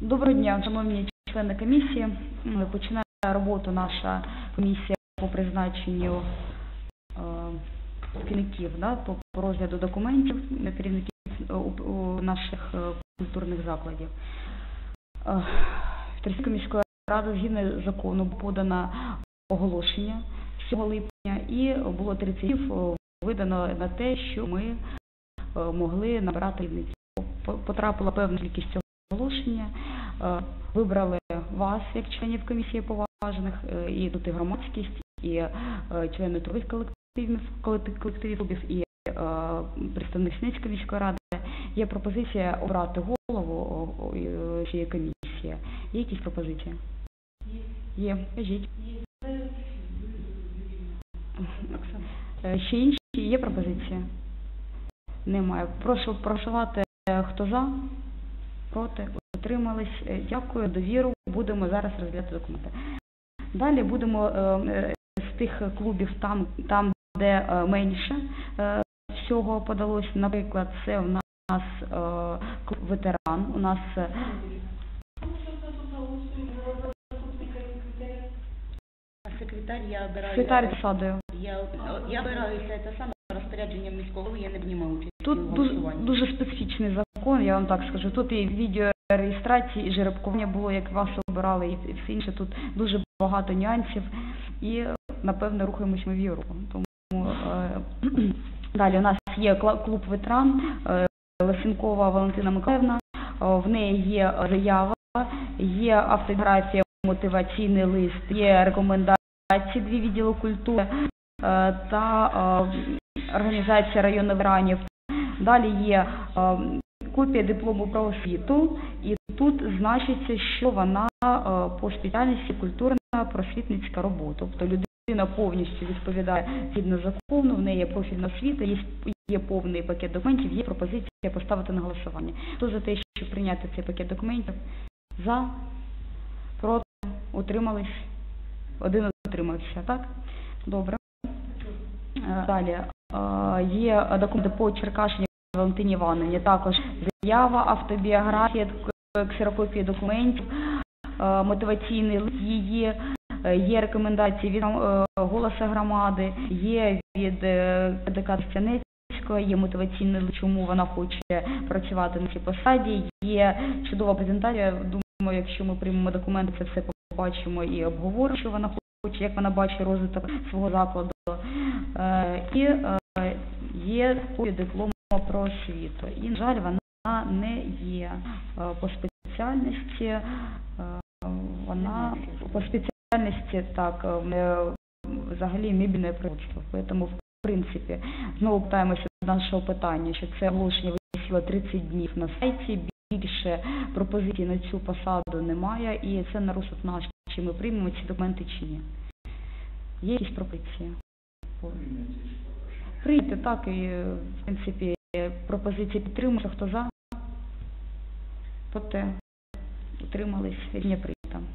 Доброго дня, шановні члени комісії. Починає роботу наша комісія по призначенню е, керівників да, по розгляду документів на керівників е, наших е, культурних закладів. Е, Терської міської ради згідно закону подано оголошення 7 липня і було 30 днів е, видано на те, що ми е, могли набирати керівників. По- Потрапила певна кількість цього оголошення, е, вибрали вас як членів комісії поважних, е, і тут і громадськість, і е, члени трудових колективів, колективів клубів, і представник Сницької міської ради. Є пропозиція обрати голову цієї комісії. Є якісь пропозиції? Є. Кажіть. Оксана. Е, Ще інші є пропозиції? Немає. Прошу проголосувати, е, хто за, проти, утримались. Е, Дякую, довіру. Будемо зараз розглядати документи. Далі будемо е, е, з тих клубів там, там де е, менше е, всього подалось. Наприклад, це в нас е, клуб ветеран. У нас е, Секретар я обираю. секретар посадою. Я, я обираюся це саме розпорядженням міського голови, я не приймаю участь Тут дуже, дуже специфічний закон, я вам так скажу. Тут і відеореєстрації, і жеребкування було, як вас обирали, і все інше. Тут дуже багато нюансів. І, напевно, рухаємось ми в Європу. Тому е, далі у нас є клуб ветеран, е, Лисенкова Валентина Миколаївна. Е, В неї є заява, є автобіографія, мотиваційний лист, є рекомендації дві відділу культури е, та е, організація районних ранів. Далі є е, копія диплому про освіту, і тут значиться, що вона е, по спеціальності культурна просвітницька робота. Тобто людина повністю відповідає згідно закону, в неї є профільна освіта, є, є повний пакет документів, є пропозиція поставити на голосування. Хто за те, щоб прийняти цей пакет документів? За, проти, утримались, один утримався, так? Добре. Е, Далі є документи по Черкашині Валентині Івановні, також заява, автобіографія, к- ксерокопії документів, е, мотиваційний лист її, е, є рекомендації від е, голоса громади, є від е, КДК Стянецької, є мотиваційний лист, чому вона хоче працювати на цій посаді, є чудова презентація. Думаю, якщо ми приймемо документи, це все побачимо і обговоримо, що вона хоче, як вона бачить розвиток свого закладу. Е, І е, є копія диплому про освіту. І, на жаль, вона не є е, по спеціальності, е, вона по спеціальності так, е, взагалі мебільне производство. Тому, в принципі, знову питаємося до нашого питання, що це оголошення висіло 30 днів на сайті, більше пропозицій на цю посаду немає, і це на розсуд наш, чи ми приймемо ці документи чи ні. Є якісь пропозиції? Прийти так і, е, в принципі, пропозиції підтримуються. Хто за? Проти? Утримались? Рішення прийнято.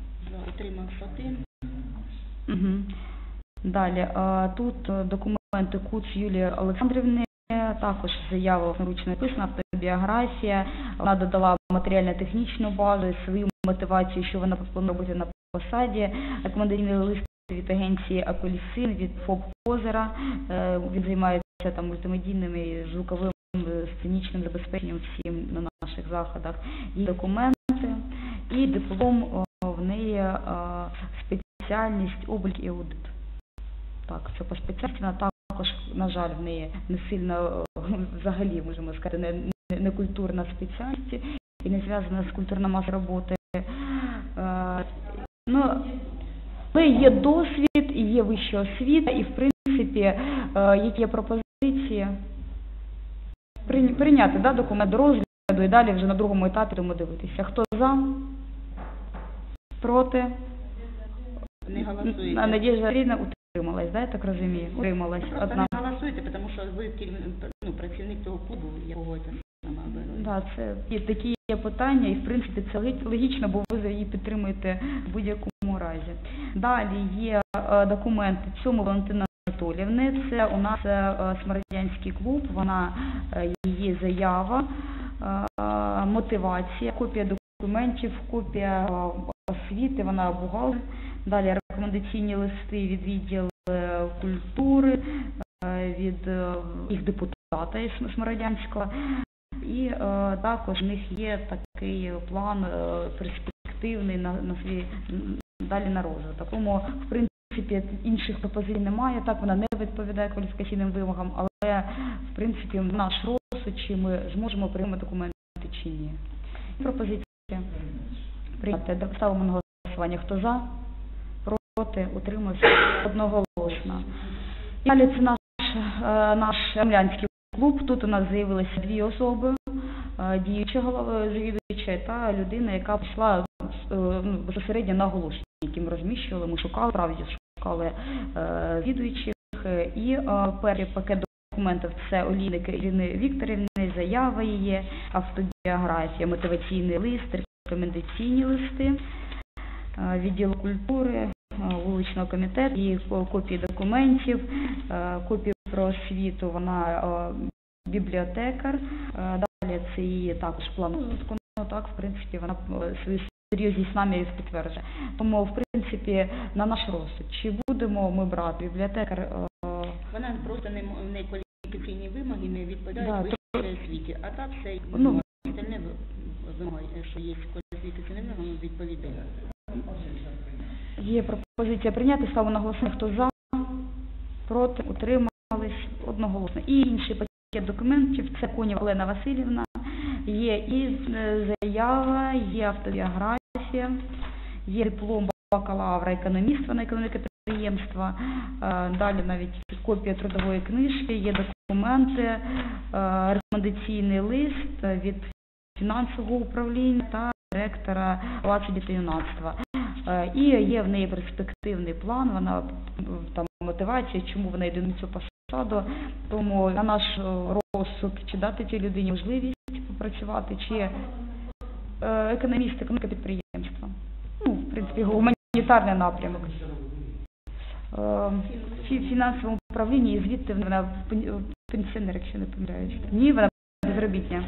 Утримався один. Угу. Далі, тут е, документи Куц Юлії Олександрівни, також заява власноручно написана, автобіографія. Вона додала матеріально-технічну базу, свою мотивацію, що вона планує робити на посаді. Рекомендаційний лист від агенції Апельсин, від ФОП Озера. Е, Він займається там мультимедійним і звуковим е, сценічним забезпеченням всім на наших заходах. Є документи і диплом в неї е, спеціальність облік і аудит. Так, це по спеціальності вона також, на жаль, в неї не сильно взагалі можемо сказати, не, не, не культурна спеціальність і не зв'язана з культурною масою роботи. Ну, але є досвід і є вища освіта, і в принципі, е, які є пропозиції прийняти да, документ до розгляду і далі вже на другому етапі будемо дивитися. Хто за? Проти? Не голосуєте. А Надія Рідна утрималась, да, я так розумію? Утрималась Просто одна. не голосуєте, тому що ви ну, працівник цього клубу, якого це обираю. Да, це і такі є питання, і в принципі це логічно, бо ви її підтримуєте в разі. Далі є е, документи цьому Валентина Анатолівни. Це у нас е, Смородянський клуб, вона е, її заява. мотивація, копія документів, копія освіти, вона бухгалтер. Далі рекомендаційні листи від відділу культури, від їх депутата із Смородянського. І також в них є такий план перспективний на, на свій далі на розвиток. Тому, в принципі, інших пропозицій немає. Так вона не відповідає кваліфікаційним вимогам, але в принципі наш розсуд, чи ми зможемо приймати документи чи ні. Пропозиція прийняти. Ставимо на голосування. Хто за? Проти? Утримався? Одноголосно. І Далі це наш, е, наш землянський клуб. Тут у нас з'явилися дві особи. е, Діюча голова завідувача та людина, яка пішла е, ну, безпосередньо на оголошення, які ми розміщували. Ми шукали, справді шукали е, відуючих. Е, І е, перший пакет документів це олійник Ірини Вікторівни, заява її, автобіографія, мотиваційний лист, рекомендаційні листи, е, відділ культури, вуличного комітету, і копії документів, копії про освіту, вона бібліотекар. Далі це її також план розвитку. Ну так, в принципі, вона свою серйозність намірів підтверджує. Тому, в принципі, на наш розсуд, чи будемо ми брати бібліотекар е, Вона просто не, не кваліфікаційні вимоги не відповідають Да, вищій освіті, а так все Ну. остальне ви- вимоги, що є кваліфікаційні вимоги, відповідає. Є пропозиція прийняти, ставимо на голосування, хто за, проти, утримались одноголосно. І інший пакет документів, це Конєва Олена Васильівна, є і е, заява, є автобіографія, є диплом бакалавра економіста на економіки підприємства, е, далі навіть копія трудової книжки, є документи, е, рекомендаційний лист від фінансового управління та директора Палацу дітей юнацтва. Е, І є в неї перспективний план, вона там мотивація, чому вона йде на цю посаду. Тому на наш розсуд, чи дати цій людині можливість попрацювати, чи економіст, економіка підприємства. Принципі, гуманітарний напрямок. Е, в фінансовому управлінні і звідти вона пен- пенсіонер, якщо не помиляюсь. Ні, вона безробітня.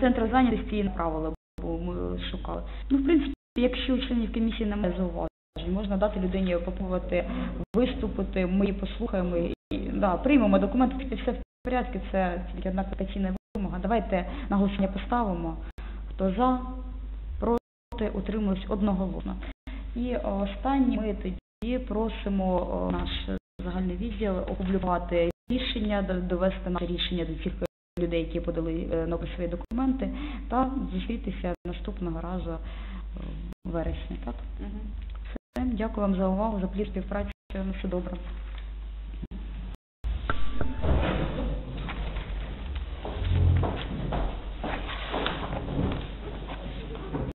Центр зайнятості її направили, бо ми шукали. Ну, в принципі, якщо членів комісії немає зауважень, можна дати людині попробувати виступити, ми її послухаємо і приймемо документи, все в порядку, це тільки одна кваліфікаційна вимога. Давайте на голосування поставимо. Хто за, проти, утримуюсь одноголосно. І останнє ми тоді просимо наш загальний відділ опублікувати рішення, довести наше рішення до цих людей, які подали е, на свої документи, та зустрітися наступного разу е, в вересні. Так? Мгм. Все. Дякую вам за увагу, за плід співпраці. Все добре.